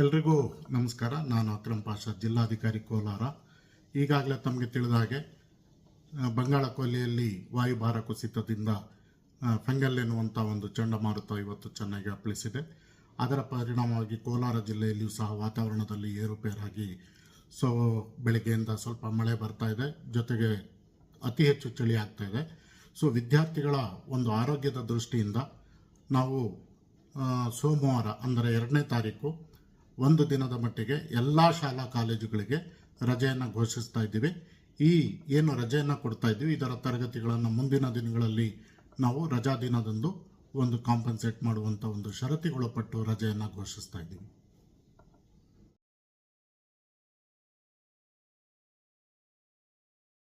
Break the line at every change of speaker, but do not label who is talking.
ಎಲ್ರಿಗೂ ನಮಸ್ಕಾರ. ನಾನು ಅಕ್ರಮ್ ಪಾಷಾ ಜಿಲ್ಲಾಧಿಕಾರಿ ಕೋಲಾರ. ಈಗಾಗಲೇ ತಮಗೆ ತಿಳಿದ ಹಾಗೆ ಬಂಗಾಳ ಕೊಲ್ಲಿಯಲ್ಲಿ ವಾಯುಭಾರ ಕುಸಿತದಿಂದ ಫೆಂಗಲ್ ಎನ್ನುವಂಥ ಒಂದು ಚಂಡಮಾರುತ ಇವತ್ತು ಚೆನ್ನಾಗಿ ಅಪ್ಪಳಿಸಿದೆ. ಅದರ ಪರಿಣಾಮವಾಗಿ ಕೋಲಾರ ಜಿಲ್ಲೆಯಲ್ಲಿಯೂ ಸಹ ವಾತಾವರಣದಲ್ಲಿ ಏರುಪೇರಾಗಿ ಸೊ, ಬೆಳಗ್ಗೆಯಿಂದ ಸ್ವಲ್ಪ ಮಳೆ ಬರ್ತಾ ಇದೆ. ಜೊತೆಗೆ ಅತಿ ಹೆಚ್ಚು ಚಳಿ ಆಗ್ತಾ ಇದೆ. ಸೊ, ವಿದ್ಯಾರ್ಥಿಗಳ ಒಂದು ಆರೋಗ್ಯದ ದೃಷ್ಟಿಯಿಂದ ನಾವು ಸೋಮವಾರ, ಅಂದರೆ ಎರಡನೇ ತಾರೀಕು ಒಂದು ದಿನದ ಮಟ್ಟಿಗೆ ಎಲ್ಲ ಶಾಲಾ ಕಾಲೇಜುಗಳಿಗೆ ರಜೆಯನ್ನು ಘೋಷಿಸ್ತಾ ಇದ್ದೀವಿ. ಈ ಏನು ರಜೆಯನ್ನು ಕೊಡ್ತಾ ಇದ್ದೀವಿ, ಇದರ ತರಗತಿಗಳನ್ನು ಮುಂದಿನ ದಿನಗಳಲ್ಲಿ ನಾವು ರಜಾ ದಿನದಂದು ಒಂದು ಕಾಂಪನ್ಸೇಟ್ ಮಾಡುವಂಥ ಒಂದು ಷರತ್ತಿಗೊಳಪಟ್ಟು ರಜೆಯನ್ನು ಘೋಷಿಸ್ತಾ ಇದ್ದೀವಿ.